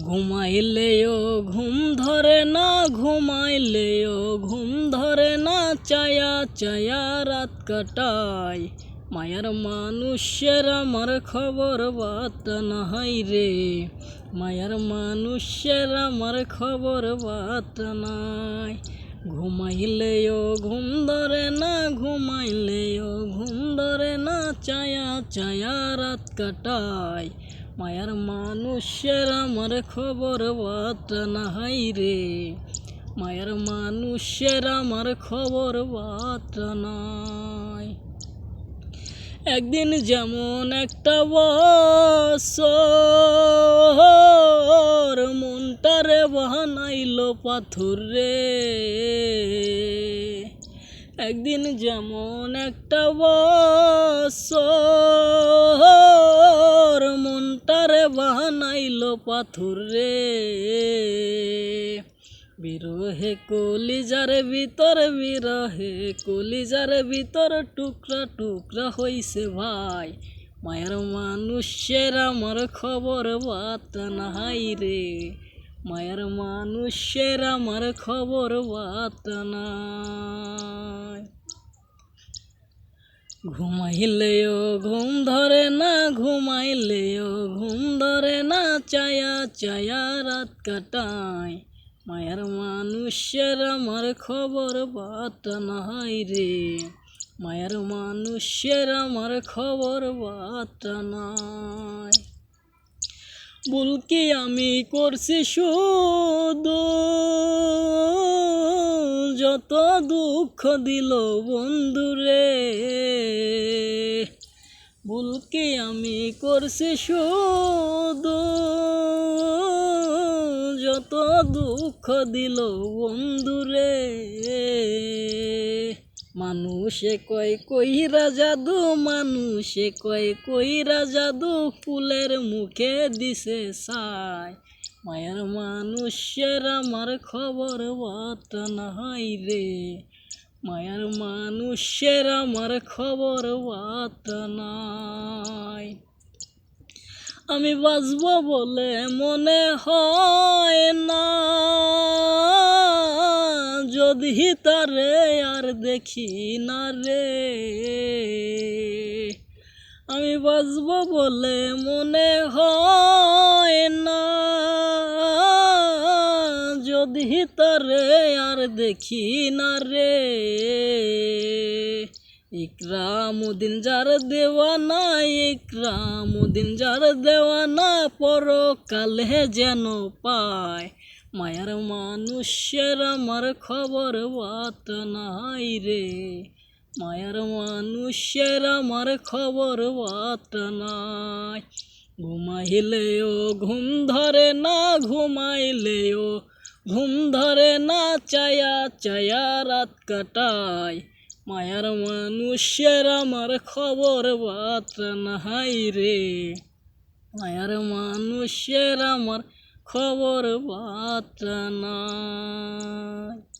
ঘুমাইলেও ঘুম ধরে না, ঘুমাইলেও ঘুম ধরে না চায়া চায়া রাত কাটায়। মায়ার মানুষের আমার খবর বার্তা নাই রে। মায়ার মানুষের আমার খবর বাত নাই। ঘুমাইলেও ঘুম ধরে না, ঘুমাইলেও ঘুম ধরে না চায়া চায়া রাত কাটায়। মায়ার মানুষের আমার খবর বার্তা নাই রে। মায়ার মানুষের আমার খবর বার্তা নাই। একদিন যেমন একটা বছর মনটারে বানাইলো পাথর রে। একদিন যেমন একটা মনটারে বানাইলো পাথর রে। বিরহে কলিজার ভিতর, বিরহে কলিজার ভিতর টুকরা টুকরা হইছে ভাই। মায়ের মানুষের আমার খবর বাত নাই রে। মায়ের মানুষের আমার খবর বাত নাই। ঘুমাইলেও ঘুম ধরে না, ঘুমাইলেও ঘুম ধরে না চায়া চায়া রাত কাটায়। মায়ার মানুষের আমার খবর বাত নাই রে। মায়ার মানুষের আমার খবর বাত নাই। বুলকি আমি করছি শুধু? যত দুঃখ দিল বন্ধুরে। বুলকি আমি করছি শুধু। যত দুঃখ দিল বন্ধুরে। মানুষে কয় কইরা জাদু, মানুষে কয় কইরা জাদু, ফুলের মুখে দিছে সাই মায়ের মানুষের আমার খবর বাত নাই রে। মায়ার মানুষের আমার খবর বাত নাই। আমি বাঁচব বলে মনে হয় না। যদি তারে আর দেখি না রে। আমি বাঁচব বলে মনে হয় না। যদি তারে আর দেখি না রে। ইকরামুদ্দিন যার দেওয়ানা, ইকরামুদ্দিন যার দেওয়ানা, পরকালে যেন পায়। মায়ার মানুষের আমার খবর বাত নাই রে। মায়ার মানুষের আমার খবর বাত নাই। ঘুমাইলেও ঘুম ধরে না, ঘুমাইলেও ঘুম ধরে না চায়া চায়া রাত কাটায়। মায়ার মানুষের আমার খবর বাত নাই রে। মায়ার মানুষের আমার খবর বাত নাই।